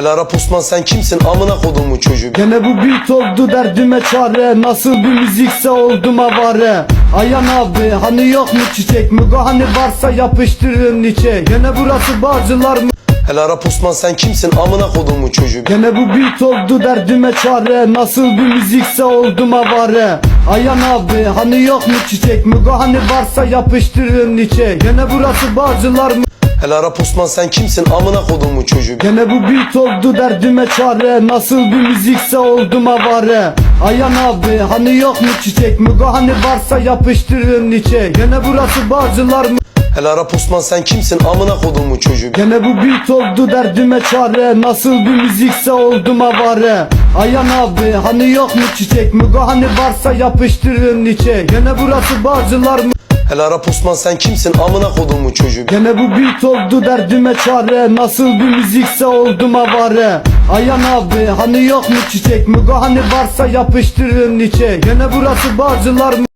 Hele Arap Osman sen kimsin? Amına kodumu çocuğu. Gene bu beat oldu derdime çare. Nasıl bir müzikse oldum avare. Ayan abi hani yok mu çiçek? Mugo hani varsa yapıştırın içe. Gene burası Bağcılar mı? Hele Arap Osman sen kimsin? Amına kodumu çocuğu. Gene bu beat oldu derdime çare. Nasıl bir müzikse oldum avare. Ayan abi hani yok mu çiçek? Mugo hani varsa yapıştırın içe. Gene burası Bağcılar mı Hele Arap Osman sen kimsin? Amına kodumu çocuğu. Gene bu beat oldu derdime çare. Nasıl bir müzikse oldum avare. Ayan abi hani yok mu çiçek? Mugo hani varsa yapıştırın içe. Gene burası Bağcılar mı? Hele Arap Osman sen kimsin? Amına kodumu çocuğu. Gene bu beat oldu derdime çare. Nasıl bir müzikse oldum avare. Ayan abi hani yok mu çiçek? Mugo hani varsa yapıştırın içe. Gene burası Bağcılar mı Hele Arap Osman sen kimsin? Amına kodumu çocuğu. Gene bu beat oldu derdime çare. Nasıl bir müzikse oldum avare. Ayan abi hani yok mu çiçek? Mugo hani varsa yapıştırın içe. Gene burası Bağcılar mı